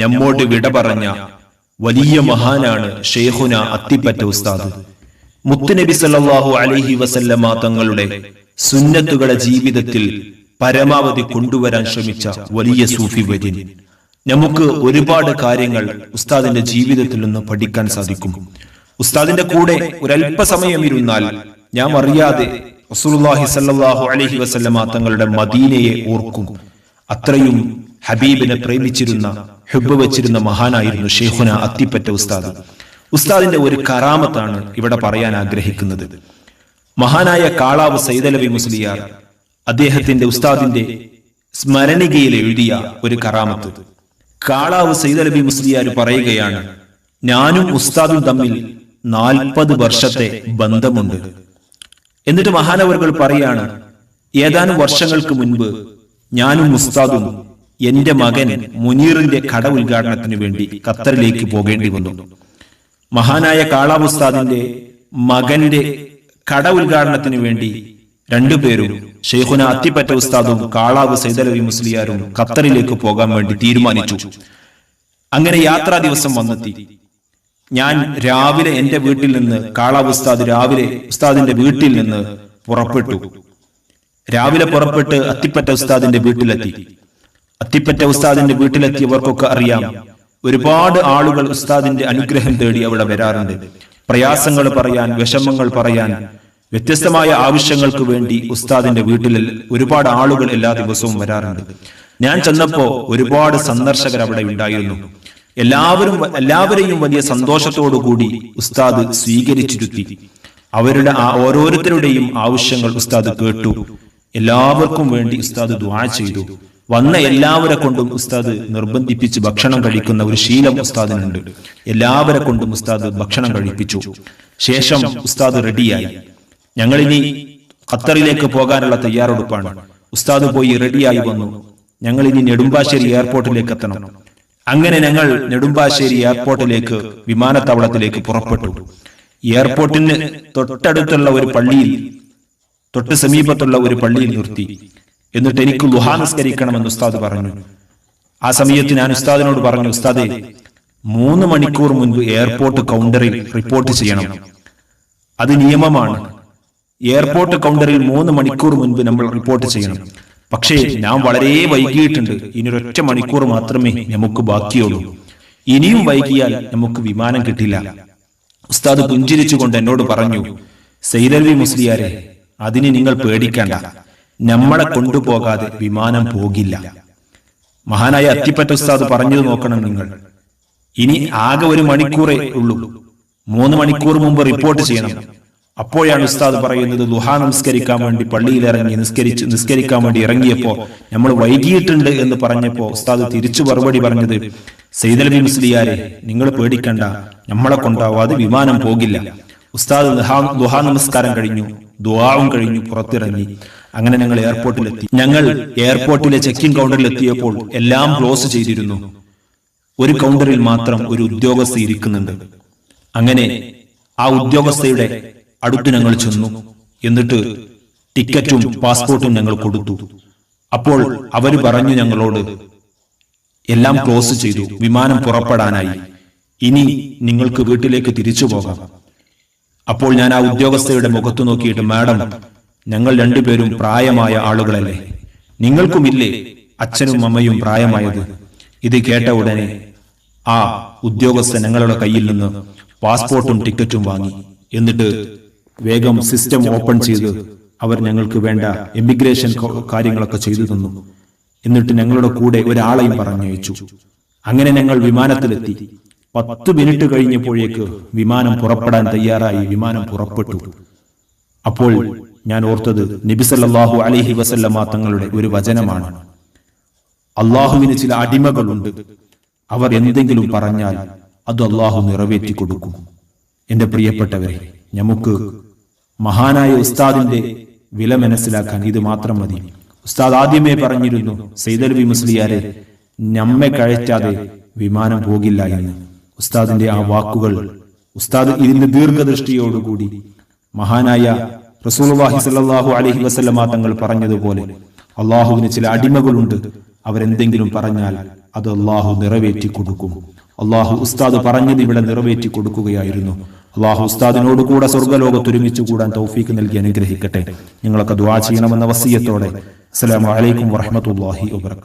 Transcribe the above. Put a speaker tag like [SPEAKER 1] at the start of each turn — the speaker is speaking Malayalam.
[SPEAKER 1] നമ്മോട് വിട പറഞ്ഞ വലിയ മഹാനാണ് ഷെയ്ഖുന അത്തിപ്പറ്റ ഉസ്താദ്. മുത്തുനബി സല്ലാഹു അലഹി വസല്ലമ തങ്ങളുടെ സുന്നത്തുകളെ ജീവിതത്തിൽ പരമാവധി കൊണ്ടുവരാൻ ശ്രമിച്ച വലിയ സൂഫി വര്യൻ. നമുക്ക് ഒരുപാട് കാര്യങ്ങൾ ഉസ്താദിന്റെ ജീവിതത്തിൽ നിന്ന് പഠിക്കാൻ സാധിക്കും. ഉസ്താദിന്റെ കൂടെ ഒരല്പസമയം ഇരുന്നാൽ ഞാൻ അറിയാതെ റസൂലുള്ളാഹി സല്ലല്ലാഹു അലൈഹി വസല്ലമ തങ്ങളുടെ മദീനയെ ഓർക്കും. അത്രയും ഹബീബിനെ പ്രേമിച്ചിരുന്ന ഹുബ് വെച്ചിരുന്ന മഹാനായിരുന്നു ഷെയ്ഖുന അത്തിപ്പറ്റ ഉസ്താദ്. ഉസ്താദിന്റെ ഒരു കറാമത്താണ് ഇവിടെ പറയാൻ ആഗ്രഹിക്കുന്നത്. മഹാനായ കാളാവ് സൈദലവി മുസ്ലിയാർ അദ്ദേഹത്തിന്റെ ഉസ്താദിന്റെ സ്മരണികയിൽ എഴുതിയ ഒരു കറാമത്ത് കാളാവ് സൈദലബി മുസ്ലിയാർ പറയുകയാണ് ഞാനും ഉസ്താദും തമ്മിൽ നാൽപ്പത് വർഷത്തെ ബന്ധമുണ്ട്. എന്നിട്ട് മഹാനവറുകൾ പറയാണ് ഏതാനും വർഷങ്ങൾക്ക് മുൻപ് ഞാനും ഉസ്താദും എന്റെ മകൻ മുനീറിന്റെ കട ഉദ്ഘാടനത്തിന് വേണ്ടി ഖത്തറിലേക്ക് പോകേണ്ടി വന്നു. മഹാനായ കാളാബുസ്താദിന്റെ മകന്റെ കട ഉദ്ഘാടനത്തിന് വേണ്ടി രണ്ടുപേരും ഷെയ്ഖുന അത്തിപ്പറ്റ ഉസ്താദും കാളാവ് സൈദലവി മുസ്ലിയാരും ഖത്തറിലേക്ക് പോകാൻ വേണ്ടി തീരുമാനിച്ചു. അങ്ങനെ യാത്രാ ദിവസം വന്നെത്തി. ഞാൻ രാവിലെ എന്റെ വീട്ടിൽ നിന്ന് കാളാവ് ഉസ്താദ് രാവിലെ ഉസ്താദിന്റെ വീട്ടിൽ നിന്ന് പുറപ്പെട്ടു. രാവിലെ പുറപ്പെട്ട് അത്തിപ്പറ്റ ഉസ്താദിന്റെ വീട്ടിലെത്തി. അത്തിപ്പറ്റ ഉസ്താദിന്റെ വീട്ടിലെത്തിയവർക്കൊക്കെ അറിയാം. ഒരുപാട് ആളുകൾ ഉസ്താദിന്റെ അനുഗ്രഹം തേടി അവിടെ വരാറുണ്ട്. പ്രയാസങ്ങൾ പറയാൻ വിഷമങ്ങൾ പറയാൻ വ്യത്യസ്തമായ ആവശ്യങ്ങൾക്ക് വേണ്ടി ഉസ്താദിന്റെ വീട്ടിൽ ഒരുപാട് ആളുകൾ എല്ലാ ദിവസവും വരാറുണ്ട്. ഞാൻ ചെന്നപ്പോ ഒരുപാട് സന്ദർശകർ അവിടെ ഉണ്ടായിരുന്നു. എല്ലാവരും എല്ലാവരെയും വലിയ സന്തോഷത്തോടു കൂടി ഉസ്താദ് സ്വീകരിച്ചിരുത്തി. അവരുടെ ആ ഓരോരുത്തരുടെയും ആവശ്യങ്ങൾ ഉസ്താദ് കേട്ടു. എല്ലാവർക്കും വേണ്ടി ഉസ്താദ് ദ്വാ ചെയ്തു. വന്ന എല്ലാവരെ കൊണ്ടും ഉസ്താദ് നിർബന്ധിപ്പിച്ച് ഭക്ഷണം കഴിക്കുന്ന ഒരു ശീലം ഉസ്താദിനുണ്ട്. എല്ലാവരെ കൊണ്ടും ഉസ്താദ് ഭക്ഷണം കഴിപ്പിച്ചു. ശേഷം ഉസ്താദ് റെഡിയായി. ഞങ്ങളിനി ഖത്തറിലേക്ക് പോകാനുള്ള തയ്യാറെടുപ്പാണ്. ഉസ്താദ് പോയി റെഡിയായി വന്നു. ഞങ്ങൾ ഇനി നെടുമ്പാശ്ശേരി എയർപോർട്ടിലേക്ക് എത്തണം. അങ്ങനെ ഞങ്ങൾ നെടുമ്പാശ്ശേരി എയർപോർട്ടിലേക്ക് വിമാനത്താവളത്തിലേക്ക് പുറപ്പെട്ടു. എയർപോർട്ടിന് തൊട്ടടുത്തുള്ള ഒരു പള്ളിയിൽ തൊട്ട് സമീപത്തുള്ള ഒരു പള്ളിയിൽ നിർത്തി. എന്നിട്ട് എനിക്ക് ലുഹാ നിസ്കരിക്കണമെന്ന് ഉസ്താദ് പറഞ്ഞു. ആ സമയത്ത് ഞാൻ ഉസ്താദിനോട് പറഞ്ഞു ഉസ്താദെ മൂന്ന് മണിക്കൂർ മുൻപ് എയർപോർട്ട് കൗണ്ടറിൽ റിപ്പോർട്ട് ചെയ്യണം. അത് നിയമമാണ്. എയർപോർട്ട് കൗണ്ടറിൽ മൂന്ന് മണിക്കൂർ മുൻപ് നമ്മൾ റിപ്പോർട്ട് ചെയ്യണം. പക്ഷേ ഞാൻ വളരെ വൈകിയിട്ടുണ്ട്. ഇനി ഒരൊറ്റ മണിക്കൂർ മാത്രമേ നമുക്ക് ബാക്കിയുള്ളൂ. ഇനിയും വൈകിയാൽ നമുക്ക് വിമാനം കിട്ടില്ല. ഉസ്താദ് പുഞ്ചിരിച്ചുകൊണ്ട് എന്നോട് പറഞ്ഞു സൈരൽവി മുസ്ലിയാരെ അതിന് നിങ്ങൾ പേടിക്കണ്ട. നമ്മളെ കൊണ്ടുപോകാതെ വിമാനം പോകില്ല. മഹാനായ അത്തിപ്പറ്റ ഉസ്താദ് പറഞ്ഞത് നോക്കണം നിങ്ങൾ. ഇനി ആകെ ഒരു മണിക്കൂറേ ഉള്ളൂ. മൂന്ന് മണിക്കൂർ മുമ്പ് റിപ്പോർട്ട് ചെയ്യണം. അപ്പോഴാണ് ഉസ്താദ് പറയുന്നത് ദുഹാ നമസ്കരിക്കാൻ വേണ്ടി പള്ളിയിൽ ഇറങ്ങി നിസ്കരിച്ച് നിസ്കരിക്കാൻ വേണ്ടി ഇറങ്ങിയപ്പോ നമ്മൾ വൈകിയിട്ടുണ്ട് എന്ന് പറഞ്ഞപ്പോ ഉസ്താദ് തിരിച്ചു മറുപടി പറഞ്ഞത് സൈദലബി മുസ്ലിയാരെ നിങ്ങൾ പേടിക്കണ്ട. നമ്മളെ കൊണ്ടാവാതെ വിമാനം പോകില്ല. ഉസ്താദ് ദുഹാ നമസ്കാരം കഴിഞ്ഞു ദുവാവും കഴിഞ്ഞു പുറത്തിറങ്ങി. അങ്ങനെ ഞങ്ങൾ എയർപോർട്ടിലെത്തി. ഞങ്ങൾ എയർപോർട്ടിലെ ചെക്ക് ഇൻ കൗണ്ടറിൽ എത്തിയപ്പോൾ എല്ലാം ക്ലോസ് ചെയ്തിരുന്നു. ഒരു കൗണ്ടറിൽ മാത്രം ഒരു ഉദ്യോഗസ്ഥ ഇരിക്കുന്നുണ്ട്. അങ്ങനെ ആ ഉദ്യോഗസ്ഥയുടെ അടുത്ത് ഞങ്ങൾ ചെന്നു. എന്നിട്ട് ടിക്കറ്റും പാസ്പോർട്ടും ഞങ്ങൾ കൊടുത്തു. അപ്പോൾ അവർ പറഞ്ഞു ഞങ്ങളോട് എല്ലാം ക്ലോസ് ചെയ്തു. വിമാനം പുറപ്പെടാനായി. ഇനി നിങ്ങൾക്ക് വീട്ടിലേക്ക് തിരിച്ചു പോകാം. അപ്പോൾ ഞാൻ ആ ഉദ്യോഗസ്ഥയുടെ മുഖത്ത് നോക്കിയിട്ട് മാഡം ഞങ്ങൾ രണ്ടുപേരും പ്രായമായ ആളുകളല്ലേ. നിങ്ങൾക്കുമില്ലേ അച്ഛനും അമ്മയും പ്രായമായത്? ഇത് കേട്ട ഉടനെ ആ ഉദ്യോഗസ്ഥൻ ഞങ്ങളുടെ കയ്യിൽ നിന്ന് പാസ്പോർട്ടും ടിക്കറ്റും വാങ്ങി. എന്നിട്ട് വേഗം സിസ്റ്റം ഓപ്പൺ ചെയ്ത് അവർ ഞങ്ങൾക്ക് വേണ്ട എമിഗ്രേഷൻ കാര്യങ്ങളൊക്കെ ചെയ്തു തന്നു. എന്നിട്ട് ഞങ്ങളുടെ കൂടെ ഒരാളെയും പറഞ്ഞയച്ചു. അങ്ങനെ ഞങ്ങൾ വിമാനത്തിലെത്തി. പത്ത് മിനിറ്റ് കഴിഞ്ഞപ്പോഴേക്ക് വിമാനം പുറപ്പെടാൻ തയ്യാറായി. വിമാനം പുറപ്പെട്ടു. അപ്പോൾ ഞാൻ ഓർത്തത് നബിസല്ലാഹു അലഹി വസല്ലമ തങ്ങളുടെ ഒരു വചനമാണ്. അള്ളാഹുവിന് ചില അടിമകളുണ്ട്. അവർ എന്തെങ്കിലും പറഞ്ഞാൽ അത് അള്ളാഹു നിറവേറ്റി കൊടുക്കും. എന്റെ പ്രിയപ്പെട്ടവരെ നമുക്ക് മഹാനായ ഉസ്താദിന്റെ വില മനസ്സിലാക്കാൻ ഇത് മാത്രം മതി. ഉസ്താദ് ആദ്യമേ പറഞ്ഞിരുന്നു സൈദൽവി മുസ്ലിയാരെ നമ്മെ കഴിച്ചാതെ വിമാനം പോകില്ല എന്ന്. ഉസ്താദിന്റെ ആ വാക്കുകൾ ഉസ്താദ് ഇതിന്റെ ദീർഘദൃഷ്ടിയോടുകൂടി മഹാനായ റസൂൽവാഹി സല്ലാഹു അലഹി വസല്ലമ തങ്ങൾ പറഞ്ഞതുപോലെ അള്ളാഹുവിന് ചില അടിമകളുണ്ട്. അവരെന്തെങ്കിലും പറഞ്ഞാൽ അത് അള്ളാഹു നിറവേറ്റി കൊടുക്കും. അള്ളാഹു ഉസ്താദ് പറഞ്ഞത് ഇവിടെ നിറവേറ്റി കൊടുക്കുകയായിരുന്നു. അള്ളാഹു ഉസ്താദിനോട് കൂടെ സ്വർഗലോകത്ത് ഒരുമിച്ച് കൂടാൻ തൗഫീക്ക് നൽകി അനുഗ്രഹിക്കട്ടെ. നിങ്ങളൊക്കെ ദുആ ചെയ്യണമെന്ന വസീയത്തോടെ. അസ്സലാമു അലൈക്കും വറഹ്മത്തുള്ളാഹി വബറകാതുഹു.